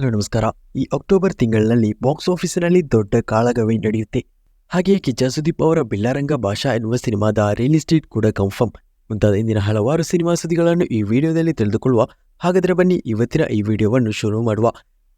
Hello, ನಮಸ್ಕಾರ. ಈ October ತಿಂಗಳಿನಲ್ಲಿ ಬಾಕ್ಸ್ ಆಫೀಸಿನಲ್ಲಿ ದೊಡ್ಡ ಕಾಳಗವೇ ನಡೆಯುತ್ತೆ. ಹಾಗೆಯೇ ಕಿಚ್ಚ ಸುದೀಪ್ ಅವರ ಬಿಲ್ಲಾರಂಗ ಭಾಷಾ ಎನ್ನುವ ಸಿನಿಮಾದ ರಿಯಲ್ ಎಸ್ಟೇಟ್ ಕೂಡ ಕನ್ಫರ್ಮ್ ಮುಂತಾದ ಇಂದಿನ ಹಲವಾರು ಸಿನಿಮಾ ಸುದ್ದಿಗಳನ್ನು ಈ ವಿಡಿಯೋದಲ್ಲಿ ತಿಳಿದುಕೊಳ್ಳುವ ಹಾಗಾದರೆ ಬನ್ನಿ, ಇವತ್ತಿನ ಈ ವಿಡಿಯೋವನ್ನು ಶುರು ಮಾಡುವ.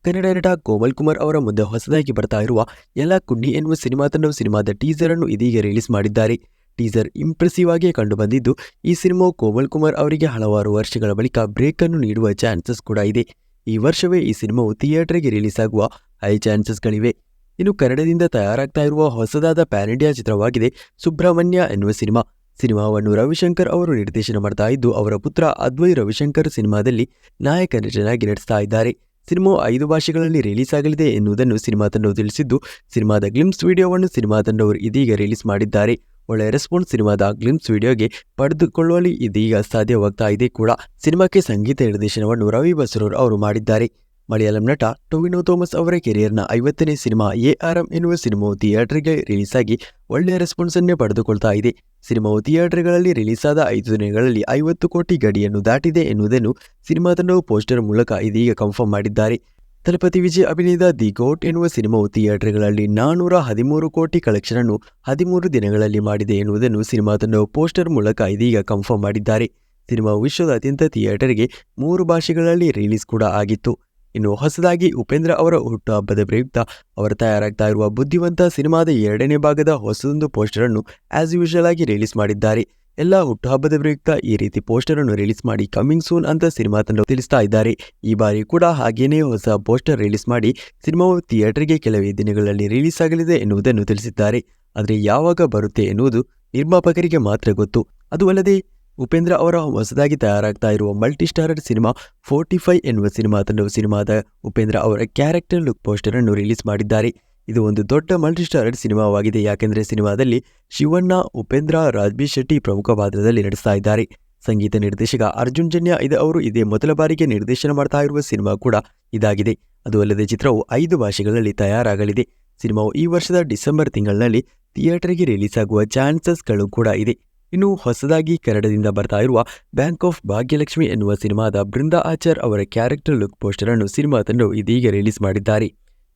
ಕನ್ನಡ ನಟ ಕೋಮಲ್ ಕುಮಾರ್ ಅವರ ಮುಂದೆ ಹೊಸದಾಗಿ ಬರ್ತಾ ಇರುವ ಎಲ್ಲಾ ಕುಂಡಿ ಎನ್ನುವ ಸಿನಿಮಾ ತಂಡವು ಸಿನಿಮಾದ ಟೀಸರ್ ಅನ್ನು ಇದೀಗ ರಿಲೀಸ್ ಮಾಡಿದ್ದಾರೆ. ಟೀಸರ್ ಇಂಪ್ರೆಸಿವ್ ಆಗಿ ಕಂಡುಬಂದಿದ್ದು ಈ ಸಿನಿಮಾವು ಕೋಮಲ್ ಕುಮಾರ್ ಅವರಿಗೆ ಹಲವಾರು ವರ್ಷಗಳ ಬಳಿಕ ಬ್ರೇಕ್ ಅನ್ನು ನೀಡುವ ಚಾನ್ಸಸ್ ಕೂಡ ಇದೆ. ಈ ವರ್ಷವೇ ಈ ಸಿನಿಮಾವು ಥಿಯೇಟರ್ಗೆ ರಿಲೀಸ್ ಆಗುವ ಹೈ ಚಾನ್ಸಸ್ಗಳಿವೆ. ಇನ್ನು ಕನ್ನಡದಿಂದ ತಯಾರಾಗ್ತಾ ಇರುವ ಹೊಸದಾದ ಪ್ಯಾನ್ ಇಂಡಿಯಾ ಚಿತ್ರವಾಗಿದೆ ಸುಬ್ರಹ್ಮಣ್ಯ ಎನ್ನುವ ಸಿನಿಮಾ. ಸಿನಿಮಾವನ್ನು ರವಿಶಂಕರ್ ಅವರು ನಿರ್ದೇಶನ ಮಾಡ್ತಾ ಇದ್ದು, ಅವರ ಪುತ್ರ ಅದ್ವೈ ರವಿಶಂಕರ್ ಸಿನಿಮಾದಲ್ಲಿ ನಾಯಕ ನಟನಾಗಿ ನಡೆಸ್ತಾ ಇದ್ದಾರೆ. ಸಿನಿಮಾವು ಐದು ಭಾಷೆಗಳಲ್ಲಿ ರಿಲೀಸ್ ಆಗಲಿದೆ ಎನ್ನುವುದನ್ನು ಸಿನಿಮಾ ತಂಡವು ತಿಳಿಸಿದ್ದು, ಸಿನಿಮಾದ ಗ್ಲಿಮ್ಸ್ ವಿಡಿಯೋವನ್ನು ಸಿನಿಮಾ ತಂಡವರು ಇದೀಗ ರಿಲೀಸ್ ಮಾಡಿದ್ದಾರೆ. ಒಳ್ಳೆಯ ರೆಸ್ಪಾನ್ಸ್ ಸಿನಿಮಾದ ಗ್ಲಿಮ್ಸ್ ವಿಡಿಯೋಗೆ ಪಡೆದುಕೊಳ್ಳುವಲ್ಲಿ ಇದೀಗ ಸಾಧ್ಯವಾಗ್ತಾ ಇದೆ ಕೂಡ. ಸಿನಿಮಾಕ್ಕೆ ಸಂಗೀತ ನಿರ್ದೇಶನವನ್ನು ರವಿ ಬಸರೂರ್ ಅವರು ಮಾಡಿದ್ದಾರೆ. ಮಲಯಾಳಂ ನಟ ಟೊವಿನೊ ಥೋಮಸ್ ಅವರ ಕೆರಿಯರ್ನ ಐವತ್ತನೇ ಸಿನಿಮಾ ಎ ಆರ್ ಎಂ ಎನ್ನುವ ಸಿನಿಮಾವು ಥಿಯೇಟರ್ಗೆ ರಿಲೀಸ್ ಆಗಿ ಒಳ್ಳೆಯ ರೆಸ್ಪಾನ್ಸ್ ಅನ್ನೇ ಪಡೆದುಕೊಳ್ತಾ ಇದೆ. ಸಿನಿಮಾವು ಥಿಯೇಟರ್ಗಳಲ್ಲಿ ರಿಲೀಸ್ ಆದ ಐದು ದಿನಗಳಲ್ಲಿ ಐವತ್ತು ಕೋಟಿ ಗಡಿಯನ್ನು ದಾಟಿದೆ ಎನ್ನುವುದನ್ನು ಸಿನಿಮಾ ತಂಡವು ಪೋಸ್ಟರ್ ಮೂಲಕ ಇದೀಗ ಕನ್ಫರ್ಮ್ ಮಾಡಿದ್ದಾರೆ. ತಲಪತಿ ವಿಜಯ್ ಅಭಿನಯದ ದಿ ಗೋಟ್ ಎನ್ನುವ ಸಿನಿಮಾವು ಥಿಯೇಟರ್ಗಳಲ್ಲಿ ನಾನೂರ ಹದಿಮೂರು ಕೋಟಿ ಕಲೆಕ್ಷನ್ ಅನ್ನು ಹದಿಮೂರು ದಿನಗಳಲ್ಲಿ ಮಾಡಿದೆ ಎನ್ನುವುದನ್ನು ಸಿನಿಮಾ ಪೋಸ್ಟರ್ ಮೂಲಕ ಇದೀಗ ಕನ್ಫರ್ಮ್ ಮಾಡಿದ್ದಾರೆ. ಸಿನಿಮಾ ವಿಶ್ವದ ಅತ್ಯಂತ ಥಿಯೇಟರ್ಗೆ ಮೂರು ಭಾಷೆಗಳಲ್ಲಿ ರಿಲೀಸ್ ಕೂಡ ಆಗಿತ್ತು. ಇನ್ನು ಹೊಸದಾಗಿ ಉಪೇಂದ್ರ ಅವರ ಹುಟ್ಟುಹಬ್ಬದ ಪ್ರಯುಕ್ತ ಅವರು ತಯಾರಾಗ್ತಾ ಇರುವ ಬುದ್ಧಿವಂತ ಸಿನಿಮಾದ ಎರಡನೇ ಭಾಗದ ಹೊಸದೊಂದು ಪೋಸ್ಟರ್ ಅನ್ನು ಆಸ್ ಯೂಶುವಲ್ ಆಗಿ ರಿಲೀಸ್ ಮಾಡಿದ್ದಾರೆ. ಎಲ್ಲ ಹುಟ್ಟುಹಬ್ಬದ ಪ್ರಯುಕ್ತ ಈ ರೀತಿ ಪೋಸ್ಟರ್ ಅನ್ನು ರಿಲೀಸ್ ಮಾಡಿ ಕಮಿಂಗ್ ಸೂನ್ ಅಂತ ಸಿನಿಮಾ ತಂಡ ತಿಳಿಸ್ತಾ ಇದ್ದಾರೆ. ಈ ಬಾರಿ ಕೂಡ ಹಾಗೇನೇ ಹೊಸ ಪೋಸ್ಟರ್ ರಿಲೀಸ್ ಮಾಡಿ ಸಿನಿಮಾವು ಥಿಯೇಟರ್ಗೆ ಕೆಲವೇ ದಿನಗಳಲ್ಲಿ ರಿಲೀಸ್ ಆಗಲಿದೆ ಎನ್ನುವುದನ್ನು ತಿಳಿಸಿದ್ದಾರೆ. ಆದರೆ ಯಾವಾಗ ಬರುತ್ತೆ ಎನ್ನುವುದು ನಿರ್ಮಾಪಕರಿಗೆ ಮಾತ್ರ ಗೊತ್ತು. ಅದು ಅಲ್ಲದೆ ಉಪೇಂದ್ರ ಅವರ ಹೊಸದಾಗಿ ತಯಾರಾಗ್ತಾ ಇರುವ multi starrer cinema forty five ಎನ್ನುವ ಸಿನಿಮಾ ತಂಡವು ಸಿನಿಮಾದ ಉಪೇಂದ್ರ ಅವರ ಕ್ಯಾರೆಕ್ಟರ್ ಲುಕ್ ಪೋಸ್ಟರ್ ಅನ್ನು ರಿಲೀಸ್ ಮಾಡಿದ್ದಾರೆ. ಇದು ಒಂದು ದೊಡ್ಡ ಮಲ್ಟಿ ಸ್ಟಾರ್ ಸಿನಿಮಾವಾಗಿದೆ. ಯಾಕೆಂದರೆ ಸಿನಿಮಾದಲ್ಲಿ ಶಿವಣ್ಣ, ಉಪೇಂದ್ರ, ರಾಜ್ಬಿ ಶೆಟ್ಟಿ ಪ್ರಮುಖ ಪಾತ್ರದಲ್ಲಿ ನಡೆಸ್ತಾ ಇದ್ದಾರೆ. ಸಂಗೀತ ನಿರ್ದೇಶಕ ಅರ್ಜುನ್ ಜನ್ಯ ಇದು ಅವರು ಇದೇ ಮೊದಲ ಬಾರಿಗೆ ನಿರ್ದೇಶನ ಮಾಡ್ತಾ ಇರುವ ಸಿನಿಮಾ ಕೂಡ ಇದಾಗಿದೆ. ಅದು ಅಲ್ಲದೆ ಚಿತ್ರವು ಐದು ಭಾಷೆಗಳಲ್ಲಿ ತಯಾರಾಗಲಿದೆ. ಸಿನಿಮಾವು ಈ ವರ್ಷದ ಡಿಸೆಂಬರ್ ತಿಂಗಳಿನಲ್ಲಿ ಥಿಯೇಟರ್ಗೆ ರಿಲೀಸ್ ಆಗುವ ಚಾನ್ಸಸ್ಗಳು ಕೂಡ ಇದೆ. ಇನ್ನು ಹೊಸದಾಗಿ ಕನ್ನಡದಿಂದ ಬರ್ತಾ ಇರುವ ಬ್ಯಾಂಕ್ ಆಫ್ ಭಾಗ್ಯಲಕ್ಷ್ಮಿ ಎನ್ನುವ ಸಿನಿಮಾದ ಬೃಂದಾ ಆಚಾರ್ ಅವರ ಕ್ಯಾರೆಕ್ಟರ್ ಲುಕ್ ಪೋಸ್ಟರ್ ಅನ್ನು ಸಿನಿಮಾ ತಂಡವು ಇದೀಗ ರಿಲೀಸ್ ಮಾಡಿದ್ದಾರೆ.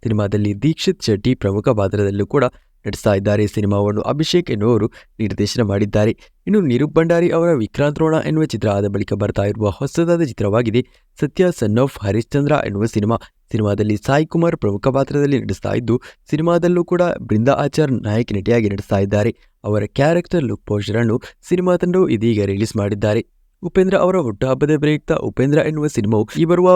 ಸಿನಿಮಾದಲ್ಲಿ ದೀಕ್ಷಿತ್ ಶೆಟ್ಟಿ ಪ್ರಮುಖ ಪಾತ್ರದಲ್ಲೂ ಕೂಡ ನಡೆಸ್ತಾ ಇದ್ದಾರೆ. ಸಿನಿಮಾವನ್ನು ಅಭಿಷೇಕ್ ಎನ್ನುವರು ನಿರ್ದೇಶನ ಮಾಡಿದ್ದಾರೆ. ಇನ್ನು ನಿರೂಪ್ ಭಂಡಾರಿ ಅವರ ವಿಕ್ರಾಂತ್ ರೋಣ ಎನ್ನುವ ಚಿತ್ರ ಆದ ಬಳಿಕ ಬರ್ತಾ ಇರುವ ಹೊಸದಾದ ಚಿತ್ರವಾಗಿದೆ. ಸತ್ಯ, ಸನ್ ಆಫ್ ಹರಿಶ್ಚಂದ್ರ ಎನ್ನುವ ಸಿನಿಮಾ. ಸಿನಿಮಾದಲ್ಲಿ ಸಾಯಿ ಕುಮಾರ್ ಪ್ರಮುಖ ಪಾತ್ರದಲ್ಲಿ ನಡೆಸ್ತಾ ಇದ್ದು, ಸಿನಿಮಾದಲ್ಲೂ ಕೂಡ ಬೃಂದಾ ಆಚಾರ್ ನಾಯಕ ನಟಿಯಾಗಿ ನಡೆಸ್ತಾ ಇದ್ದಾರೆ. ಅವರ ಕ್ಯಾರೆಕ್ಟರ್ ಲುಕ್ ಪೋಸ್ಟರ್ ಅನ್ನು ಸಿನಿಮಾ ತಂಡವು ಇದೀಗ ರಿಲೀಸ್ ಮಾಡಿದ್ದಾರೆ. ಉಪೇಂದ್ರ ಅವರ ಹುಟ್ಟುಹಬ್ಬದ ಪ್ರಯುಕ್ತ ಉಪೇಂದ್ರ ಎನ್ನುವ ಸಿನಿಮಾವು ಈ ಬರುವ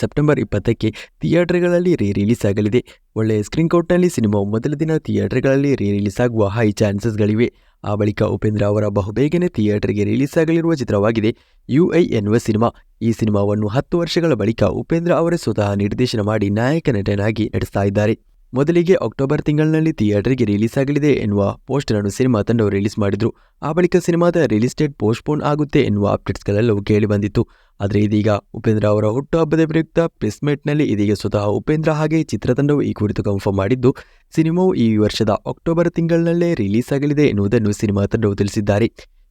ಸೆಪ್ಟೆಂಬರ್ ಇಪ್ಪತ್ತಕ್ಕೆ ಥಿಯೇಟರ್ಗಳಲ್ಲಿ ರೀ ರಿಲೀಸ್ ಆಗಲಿದೆ. ಒಳ್ಳೆಯ ಸ್ಕ್ರೀನ್ ಕೌಟ್ನಲ್ಲಿ ಸಿನಿಮಾವು ಮೊದಲ ದಿನ ಥಿಯೇಟರ್ಗಳಲ್ಲಿ ರೀ ರಿಲೀಸ್ ಆಗುವ ಹೈ ಚಾನ್ಸಸ್ಗಳಿವೆ ಆ ಬಳಿಕ ಉಪೇಂದ್ರ ಅವರ ಬಹುಬೇಗನೆ ಥಿಯೇಟರ್ಗೆ ರಿಲೀಸ್ ಆಗಲಿರುವ ಚಿತ್ರವಾಗಿದೆ. ಯು ಐ ಎನ್ನುವ ಸಿನಿಮಾ. ಈ ಸಿನಿಮಾವನ್ನು ಹತ್ತು ವರ್ಷಗಳ ಬಳಿಕ ಉಪೇಂದ್ರ ಅವರೇ ಸ್ವತಃ ನಿರ್ದೇಶನ ಮಾಡಿ ನಾಯಕ ನಟನಾಗಿ ನಡೆಸ್ತಾ ಇದ್ದಾರೆ. ಮೊದಲಿಗೆ ಅಕ್ಟೋಬರ್ ತಿಂಗಳಿನಲ್ಲಿ ಥಿಯೇಟರ್ಗೆ ರಿಲೀಸ್ ಆಗಲಿದೆ ಎನ್ನುವ ಪೋಸ್ಟರ್ ಅನ್ನು ಸಿನಿಮಾ ತಂಡವು ರಿಲೀಸ್ ಮಾಡಿದ್ರು. ಆ ಬಳಿಕ ಸಿನಿಮಾದ ರಿಲೀಸ್ ಡೇಟ್ ಪೋಸ್ಟ್ಪೋನ್ ಆಗುತ್ತೆ ಎನ್ನುವ ಅಪ್ಡೇಟ್ಸ್ಗಳೆಲ್ಲವೂ ಕೇಳಿ ಬಂದಿತ್ತು. ಆದರೆ ಇದೀಗ ಉಪೇಂದ್ರ ಅವರ ಹುಟ್ಟುಹಬ್ಬದ ಪ್ರಯುಕ್ತ ಪ್ರೆಸ್ ಮೀಟ್ನಲ್ಲಿ ಇದೀಗ ಸ್ವತಃ ಉಪೇಂದ್ರ ಹಾಗೆ ಚಿತ್ರತಂಡವು ಈ ಕುರಿತು ಕನ್ಫರ್ಮ್ ಮಾಡಿದ್ದು. ಸಿನಿಮಾವು ಈ ವರ್ಷದ ಅಕ್ಟೋಬರ್ ತಿಂಗಳಿನಲ್ಲೇ ರಿಲೀಸ್ ಆಗಲಿದೆ ಎನ್ನುವುದನ್ನು ಸಿನಿಮಾ ತಂಡವು ತಿಳಿಸಿದ್ದಾರೆ.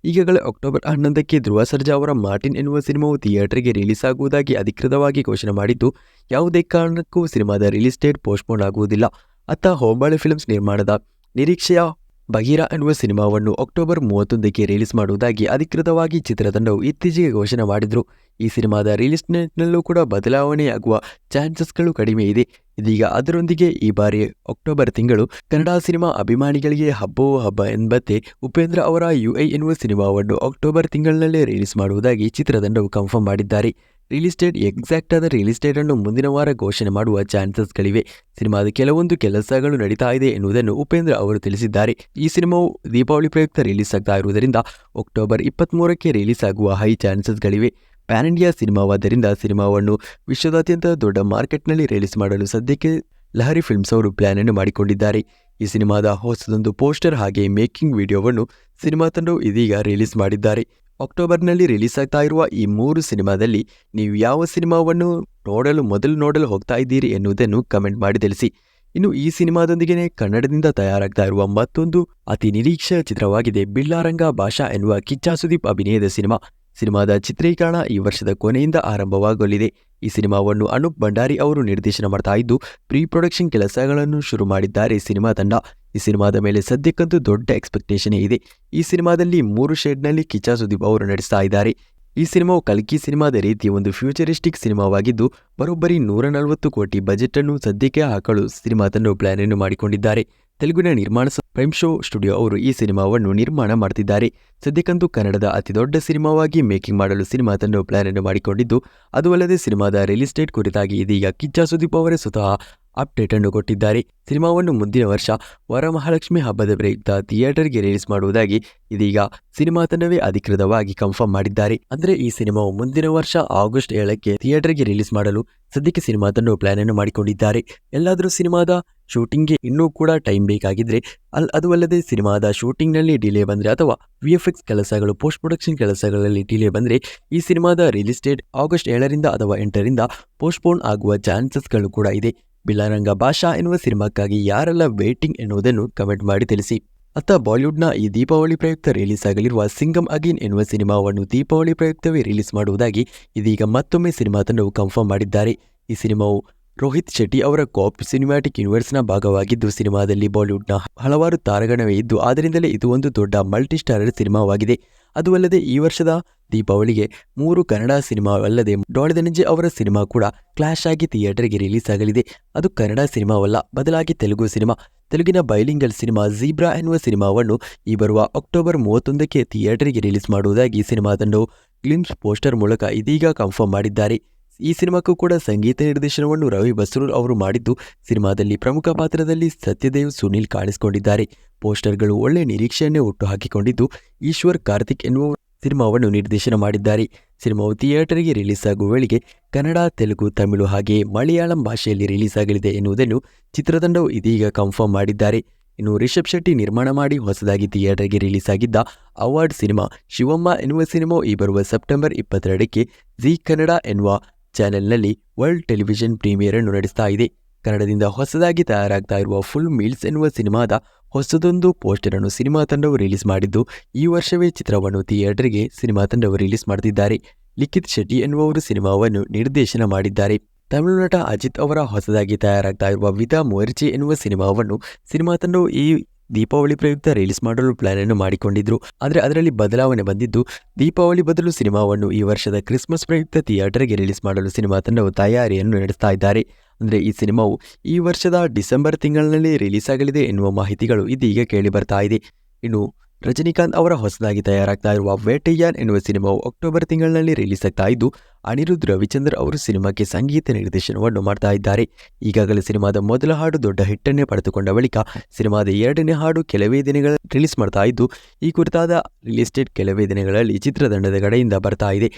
ಈಗಾಗಲೇ ಅಕ್ಟೋಬರ್ ಹನ್ನೊಂದಕ್ಕೆ ಧ್ರುವ ಸರ್ಜಾ ಅವರ ಮಾರ್ಟಿನ್ ಎನ್ನುವ ಸಿನಿಮಾವು ಥಿಯೇಟರ್ಗೆ ರಿಲೀಸ್ ಆಗುವುದಾಗಿ ಅಧಿಕೃತವಾಗಿ ಘೋಷಣೆ ಮಾಡಿದ್ದು, ಯಾವುದೇ ಕಾರಣಕ್ಕೂ ಸಿನಿಮಾದ ರಿಲೀಸ್ ಡೇಟ್ ಪೋಸ್ಟ್ಪೋನ್ ಆಗುವುದಿಲ್ಲ. ಅತ್ತ ಹೋಂಬಾಳೆ ಫಿಲ್ಮ್ಸ್ ನಿರ್ಮಾಣದ ನಿರೀಕ್ಷೆಯ ಬಗೀರ ಎನ್ನುವ ಸಿನಿಮಾವನ್ನು ಅಕ್ಟೋಬರ್ ಮೂವತ್ತೊಂದಕ್ಕೆ ರಿಲೀಸ್ ಮಾಡುವುದಾಗಿ ಅಧಿಕೃತವಾಗಿ ಚಿತ್ರತಂಡವು ಇತ್ತೀಚೆಗೆ ಘೋಷಣೆ ಮಾಡಿದ್ರು. ಈ ಸಿನಿಮಾದ ರಿಲೀಸ್ ಡೇಟ್ನಲ್ಲೂ ಕೂಡ ಬದಲಾವಣೆಯಾಗುವ ಚಾನ್ಸಸ್ಗಳು ಕಡಿಮೆ ಇದೆ. ಇದೀಗ ಅದರೊಂದಿಗೆ ಈ ಬಾರಿ ಅಕ್ಟೋಬರ್ ತಿಂಗಳು ಕನ್ನಡ ಸಿನಿಮಾ ಅಭಿಮಾನಿಗಳಿಗೆ ಹಬ್ಬವೋ ಹಬ್ಬ ಎಂಬಂತೆ ಉಪೇಂದ್ರ ಅವರ ಯು ಐ ಎನ್ನುವ ಸಿನಿಮಾವನ್ನು ಅಕ್ಟೋಬರ್ ತಿಂಗಳಿನಲ್ಲೇ ರಿಲೀಸ್ ಮಾಡುವುದಾಗಿ ಚಿತ್ರತಂಡವು ಕನ್ಫರ್ಮ್ ಮಾಡಿದ್ದಾರೆ. ರಿಲೀಸ್ ಡೇಟ್ ಎಕ್ಸಾಕ್ಟ್ ಆದ ರಿಲೀಸ್ ಡೇಟ್ ಅನ್ನು ಮುಂದಿನ ವಾರ ಘೋಷಣೆ ಮಾಡುವ ಚಾನ್ಸಸ್ಗಳಿವೆ ಸಿನಿಮಾದ ಕೆಲವೊಂದು ಕೆಲಸಗಳು ನಡೀತಾ ಇದೆ ಎನ್ನುವುದನ್ನು ಉಪೇಂದ್ರ ಅವರು ತಿಳಿಸಿದ್ದಾರೆ. ಈ ಸಿನಿಮಾವು ದೀಪಾವಳಿ ಪ್ರಯುಕ್ತ ರಿಲೀಸ್ ಆಗ್ತಾ ಇರುವುದರಿಂದ ಅಕ್ಟೋಬರ್ ಇಪ್ಪತ್ತ್ಮೂರಕ್ಕೆ ರಿಲೀಸ್ ಆಗುವ ಹೈ ಚಾನ್ಸಸ್ಗಳಿವೆ ಪ್ಯಾನ್ ಇಂಡಿಯಾ ಸಿನಿಮಾವಾದ್ದರಿಂದ ಸಿನಿಮಾವನ್ನು ವಿಶ್ವದಾದ್ಯಂತ ದೊಡ್ಡ ಮಾರ್ಕೆಟ್ನಲ್ಲಿ ರಿಲೀಸ್ ಮಾಡಲು ಸದ್ಯಕ್ಕೆ ಲಹರಿ ಫಿಲ್ಮ್ಸ್ ಅವರು ಪ್ಲಾನ್ ಅನ್ನು ಮಾಡಿಕೊಂಡಿದ್ದಾರೆ. ಈ ಸಿನಿಮಾದ ಹೊಸದೊಂದು ಪೋಸ್ಟರ್ ಹಾಗೆ ಮೇಕಿಂಗ್ ವಿಡಿಯೋವನ್ನು ಸಿನಿಮಾ ತಂಡವು ಇದೀಗ ರಿಲೀಸ್ ಮಾಡಿದ್ದಾರೆ. ಅಕ್ಟೋಬರ್ನಲ್ಲಿ ರಿಲೀಸ್ ಆಗ್ತಾ ಇರುವ ಈ ಮೂರು ಸಿನಿಮಾದಲ್ಲಿ ನೀವು ಯಾವ ಸಿನಿಮಾವನ್ನು ನೋಡಲು ಮೊದಲು ನೋಡಲು ಹೋಗ್ತಾ ಇದ್ದೀರಿ ಎನ್ನುವುದನ್ನು ಕಮೆಂಟ್ ಮಾಡಿ ತಿಳಿಸಿ. ಇನ್ನು ಈ ಸಿನಿಮಾದೊಂದಿಗೆ ಕನ್ನಡದಿಂದ ತಯಾರಾಗ್ತಾ ಇರುವ ಮತ್ತೊಂದು ಅತಿ ನಿರೀಕ್ಷೆಯ ಚಿತ್ರವಾಗಿದೆ ಬಿಳ್ಳಾರಂಗ ಭಾಷಾ ಎನ್ನುವ ಕಿಚ್ಚಾ ಸುದೀಪ್ ಅಭಿನಯದ ಸಿನಿಮಾ ಸಿನಿಮಾದ ಚಿತ್ರೀಕರಣ ಈ ವರ್ಷದ ಕೊನೆಯಿಂದ ಆರಂಭವಾಗಲಿದೆ. ಈ ಸಿನಿಮಾವನ್ನು ಅನೂಪ್ ಭಂಡಾರಿ ಅವರು ನಿರ್ದೇಶನ ಮಾಡ್ತಾ ಇದ್ದು ಪ್ರೀ ಪ್ರೊಡಕ್ಷನ್ ಕೆಲಸಗಳನ್ನು ಶುರು ಮಾಡಿದ್ದಾರೆ ಸಿನಿಮಾ ತಂಡ. ಈ ಸಿನಿಮಾದ ಮೇಲೆ ಸದ್ಯಕ್ಕಂತೂ ದೊಡ್ಡ ಎಕ್ಸ್ಪೆಕ್ಟೇಷನ್ ಇದೆ. ಈ ಸಿನಿಮಾದಲ್ಲಿ ಮೂರು ಶೇಡ್ನಲ್ಲಿ ಕಿಚಾ ಸುದೀಪ್ ಅವರು ನಡೆಸ್ತಾ ಇದ್ದಾರೆ. ಈ ಸಿನಿಮಾವು ಕಲ್ಕಿ ಸಿನಿಮಾದ ರೀತಿ ಒಂದು ಫ್ಯೂಚರಿಸ್ಟಿಕ್ ಸಿನಿಮಾವಾಗಿದ್ದು, ಬರೋಬ್ಬರಿ ನೂರ ನಲವತ್ತು ಕೋಟಿ ಬಜೆಟ್ ಅನ್ನು ಸದ್ಯಕ್ಕೆ ಹಾಕಲು ಸಿನಿಮಾದನ್ನು ಪ್ಲಾನ್ ಅನ್ನು ಮಾಡಿಕೊಂಡಿದ್ದಾರೆ. ತೆಲುಗಿನ ನಿರ್ಮಾಣ ಪ್ರೇಮ್ ಶೋ ಸ್ಟುಡಿಯೋ ಅವರು ಈ ಸಿನಿಮಾವನ್ನು ನಿರ್ಮಾಣ ಮಾಡ್ತಿದ್ದಾರೆ. ಸದ್ಯಕ್ಕಂತೂ ಕನ್ನಡದ ಅತಿದೊಡ್ಡ ಸಿನಿಮಾವಾಗಿ ಮೇಕಿಂಗ್ ಮಾಡಲು ಸಿನಿಮಾ ತಂಡವು ಪ್ಲಾನ್ ಅನ್ನು ಮಾಡಿಕೊಂಡಿದ್ದು, ಅದು ಅಲ್ಲದೆ ಸಿನಿಮಾದ ರಿಲೀಸ್ ಡೇಟ್ ಕುರಿತಾಗಿ ಇದೀಗ ಕಿಚ್ಚ ಸುದೀಪ್ ಅವರೇ ಸ್ವತಃ ಅಪ್ಡೇಟ್ ಅನ್ನು ಕೊಟ್ಟಿದ್ದಾರೆ. ಸಿನಿಮಾವನ್ನು ಮುಂದಿನ ವರ್ಷ ವರಮಹಾಲಕ್ಷ್ಮಿ ಹಬ್ಬದ ಪ್ರಯುಕ್ತ ಥಿಯೇಟರ್ಗೆ ರಿಲೀಸ್ ಮಾಡುವುದಾಗಿ ಇದೀಗ ಸಿನಿಮಾ ತಂಡವೇ ಅಧಿಕೃತವಾಗಿ ಕನ್ಫರ್ಮ್ ಮಾಡಿದ್ದಾರೆ. ಅಂದ್ರೆ ಈ ಸಿನಿಮಾವು ಮುಂದಿನ ವರ್ಷ ಆಗಸ್ಟ್ ಏಳಕ್ಕೆ ಥಿಯೇಟರ್ಗೆ ರಿಲೀಸ್ ಮಾಡಲು ಸದ್ಯಕ್ಕೆ ಸಿನಿಮಾ ತಂಡವು ಪ್ಲಾನ್ ಅನ್ನು ಮಾಡಿಕೊಂಡಿದ್ದಾರೆ. ಎಲ್ಲಾದರೂ ಸಿನಿಮಾದ ಶೂಟಿಂಗ್ಗೆ ಇನ್ನೂ ಕೂಡ ಟೈಮ್ ಬೇಕಾಗಿದ್ರೆ ಅಲ್, ಅದು ಅಲ್ಲದೆ ಸಿನಿಮಾದ ಶೂಟಿಂಗ್ನಲ್ಲಿ ಡಿಲೇ ಬಂದರೆ ಅಥವಾ ವಿ ಎಕ್ಸ್ ಕೆಲಸಗಳು ಪೋಸ್ಟ್ ಪ್ರೊಡಕ್ಷನ್ ಕೆಲಸಗಳಲ್ಲಿ ಡಿಲೇ ಬಂದರೆ ಈ ಸಿನಿಮಾದ ರಿಲೀಸ್ ಡೇಟ್ ಆಗಸ್ಟ್ ಏಳರಿಂದ ಅಥವಾ ಎಂಟರಿಂದ ಪೋಸ್ಟ್ಪೋನ್ ಆಗುವ ಚಾನ್ಸಸ್ಗಳು ಕೂಡ ಇದೆ. ಬಿಲಾರಂಗ ಭಾಷಾ ಎನ್ನುವ ಸಿನಿಮಾಕ್ಕಾಗಿ ಯಾರೆಲ್ಲ ವೇಟಿಂಗ್ ಎನ್ನುವುದನ್ನು ಕಮೆಂಟ್ ಮಾಡಿ ತಿಳಿಸಿ. ಅತ್ತ ಬಾಲಿವುಡ್ನ ಈ ದೀಪಾವಳಿ ಪ್ರಯುಕ್ತ ರಿಲೀಸ್ ಆಗಲಿರುವ ಸಿಂಗಮ್ ಅಗೇನ್ ಎನ್ನುವ ಸಿನಿಮಾವನ್ನು ದೀಪಾವಳಿ ಪ್ರಯುಕ್ತವೇ ರಿಲೀಸ್ ಮಾಡುವುದಾಗಿ ಇದೀಗ ಮತ್ತೊಮ್ಮೆ ಸಿನಿಮಾ ತಂಡವು ಕನ್ಫರ್ಮ್ ಮಾಡಿದ್ದಾರೆ. ಈ ಸಿನಿಮಾವು ರೋಹಿತ್ ಶೆಟ್ಟಿ ಅವರ ಕಾಪ್ ಸಿನಿಮ್ಯಾಟಿಕ್ ಯೂನಿವರ್ಸ್ನ ಭಾಗವಾಗಿದ್ದು, ಸಿನಿಮಾದಲ್ಲಿ ಬಾಲಿವುಡ್ನ ಹಲವಾರು ತಾರಗಣವೇ ಇದ್ದು, ಆದ್ದರಿಂದಲೇ ಇದು ಒಂದು ದೊಡ್ಡ ಮಲ್ಟಿಸ್ಟಾರರ್ ಸಿನಿಮಾವಾಗಿದೆ. ಅದು ಅಲ್ಲದೆ ಈ ವರ್ಷದ ದೀಪಾವಳಿಗೆ ಮೂರು ಕನ್ನಡ ಸಿನಿಮಾವಲ್ಲದೆ ಅಲ್ಲದೆ ಅವರ ಸಿನಿಮಾ ಕೂಡ ಕ್ಲಾಶ್ ಆಗಿ ಥಿಯೇಟರ್ಗೆ ರಿಲೀಸ್ ಆಗಲಿದೆ. ಅದು ಕನ್ನಡ ಸಿನಿಮಾವಲ್ಲ, ಬದಲಾಗಿ ತೆಲುಗು ಸಿನಿಮಾ. ತೆಲುಗಿನ ಬೈಲಿಂಗಲ್ ಸಿನಿಮಾ ಝೀಬ್ರಾ ಎನ್ನುವ ಸಿನಿಮಾವನ್ನು ಈ ಬರುವ ಅಕ್ಟೋಬರ್ ಮೂವತ್ತೊಂದಕ್ಕೆ ಥಿಯೇಟರ್ಗೆ ರಿಲೀಸ್ ಮಾಡುವುದಾಗಿ ಸಿನಿಮಾ ತಂಡವು ಗ್ಲಿಮ್ಸ್ ಪೋಸ್ಟರ್ ಮೂಲಕ ಇದೀಗ ಕನ್ಫರ್ಮ್ ಮಾಡಿದ್ದಾರೆ. ಈ ಸಿನಿಮಾಕ್ಕೂ ಕೂಡ ಸಂಗೀತ ನಿರ್ದೇಶನವನ್ನು ರವಿ ಬಸ್ರೂರ್ ಅವರು ಮಾಡಿದ್ದು, ಸಿನಿಮಾದಲ್ಲಿ ಪ್ರಮುಖ ಪಾತ್ರದಲ್ಲಿ ಸತ್ಯದೇವ್, ಸುನೀಲ್ ಕಾಣಿಸಿಕೊಂಡಿದ್ದಾರೆ. ಪೋಸ್ಟರ್ಗಳು ಒಳ್ಳೆ ನಿರೀಕ್ಷೆಯನ್ನೇ ಹುಟ್ಟು ಹಾಕಿಕೊಂಡಿದ್ದು ಈಶ್ವರ್, ಕಾರ್ತಿಕ್ ಎನ್ನುವ ಸಿನಿಮಾವನ್ನು ನಿರ್ದೇಶನ ಮಾಡಿದ್ದಾರೆ. ಸಿನಿಮಾವು ಥಿಯೇಟರ್ಗೆ ರಿಲೀಸ್ ಆಗುವ ವೇಳೆಗೆ ಕನ್ನಡ, ತೆಲುಗು, ತಮಿಳು ಹಾಗೆಯೇ ಮಲಯಾಳಂ ಭಾಷೆಯಲ್ಲಿ ರಿಲೀಸ್ ಆಗಲಿದೆ ಎನ್ನುವುದನ್ನು ಚಿತ್ರತಂಡವು ಇದೀಗ ಕನ್ಫರ್ಮ್ ಮಾಡಿದ್ದಾರೆ. ಇನ್ನು ರಿಷಬ್ ಶೆಟ್ಟಿ ನಿರ್ಮಾಣ ಮಾಡಿ ಹೊಸದಾಗಿ ಥಿಯೇಟರ್ಗೆ ರಿಲೀಸ್ ಆಗಿದ್ದ ಅವಾರ್ಡ್ ಸಿನಿಮಾ ಶಿವಮ್ಮ ಎನ್ನುವ ಸಿನಿಮಾ ಈ ಬರುವ ಸೆಪ್ಟೆಂಬರ್ ಇಪ್ಪತ್ತೆರಡಕ್ಕೆ ಜಿ ಕನ್ನಡ ಎನ್ನುವ ಚಾನೆಲ್ನಲ್ಲಿ ವರ್ಲ್ಡ್ ಟೆಲಿವಿಷನ್ ಪ್ರೀಮಿಯರ್ ಅನ್ನು ನಡೆಸ್ತಾ ಇದೆ. ಕನ್ನಡದಿಂದ ಹೊಸದಾಗಿ ತಯಾರಾಗ್ತಾ ಇರುವ ಫುಲ್ ಮೀಲ್ಸ್ ಎನ್ನುವ ಸಿನಿಮಾದ ಹೊಸದೊಂದು ಪೋಸ್ಟರ್ ಅನ್ನು ಸಿನಿಮಾ ತಂಡವು ರಿಲೀಸ್ ಮಾಡಿದ್ದು, ಈ ವರ್ಷವೇ ಚಿತ್ರವನ್ನು ಥಿಯೇಟರ್ಗೆ ಸಿನಿಮಾ ತಂಡವು ರಿಲೀಸ್ ಮಾಡುತ್ತಿದ್ದಾರೆ ಲಿಖಿತ್ ಶೆಟ್ಟಿ ಎನ್ನುವವರು ಸಿನಿಮಾವನ್ನು ನಿರ್ದೇಶನ ಮಾಡಿದ್ದಾರೆ. ತಮಿಳು ನಟ ಅಜಿತ್ ಅವರ ಹೊಸದಾಗಿ ತಯಾರಾಗ್ತಾ ಇರುವ ವಿಧಾ ಮೋರ್ಜಿ ಎನ್ನುವ ಸಿನಿಮಾವನ್ನು ಸಿನಿಮಾ ತಂಡವು ಈ ದೀಪಾವಳಿ ಪ್ರಯುಕ್ತ ರಿಲೀಸ್ ಮಾಡಲು ಪ್ಲಾನ್ ಅನ್ನು ಮಾಡಿಕೊಂಡಿದ್ರು. ಆದರೆ ಅದರಲ್ಲಿ ಬದಲಾವಣೆ ಬಂದಿದ್ದು, ದೀಪಾವಳಿ ಬದಲು ಸಿನಿಮಾವನ್ನು ಈ ವರ್ಷದ ಕ್ರಿಸ್ಮಸ್ ಪ್ರಯುಕ್ತ ಥಿಯೇಟರ್ಗೆ ರಿಲೀಸ್ ಮಾಡಲು ಸಿನಿಮಾ ತಂಡವು ತಯಾರಿಯನ್ನು ನಡೆಸ್ತಾ ಇದ್ದಾರೆ. ಅಂದರೆ ಈ ಸಿನಿಮಾವು ಈ ವರ್ಷದ ಡಿಸೆಂಬರ್ ತಿಂಗಳಿನಲ್ಲಿ ರಿಲೀಸ್ ಆಗಲಿದೆ ಎನ್ನುವ ಮಾಹಿತಿಗಳು ಇದೀಗ ಕೇಳಿ ಬರ್ತಾ ಇದೆ. ಇನ್ನು ರಜನಿಕಾಂತ್ ಅವರ ಹೊಸದಾಗಿ ತಯಾರಾಗ್ತಾ ಇರುವ ವೇಟಯ್ಯಾನ್ ಎನ್ನುವ ಸಿನಿಮಾವು ಅಕ್ಟೋಬರ್ ತಿಂಗಳಿನಲ್ಲಿ ರಿಲೀಸ್ ಆಗ್ತಾ ಇದ್ದು ಅನಿರುದ್ಧ ರವಿಚಂದ್ರ ಅವರು ಸಿನಿಮಾಕ್ಕೆ ಸಂಗೀತ ನಿರ್ದೇಶನವನ್ನು ಮಾಡ್ತಾ ಇದ್ದಾರೆ ಈಗಾಗಲೇ ಸಿನಿಮಾದ ಮೊದಲ ಹಾಡು ದೊಡ್ಡ ಹಿಟ್ಟನ್ನೇ ಪಡೆದುಕೊಂಡ ಬಳಿಕ ಸಿನಿಮಾದ ಎರಡನೇ ಹಾಡು ಕೆಲವೇ ದಿನಗಳ ರಿಲೀಸ್ ಮಾಡ್ತಾ ಇದ್ದು ಈ ಕುರಿತಾದ ರಿಲೀಸ್ ಡೇಟ್ ಕೆಲವೇ ದಿನಗಳಲ್ಲಿ ಚಿತ್ರತಂಡದ ಕಡೆಯಿಂದ ಬರ್ತಾ ಇದೆ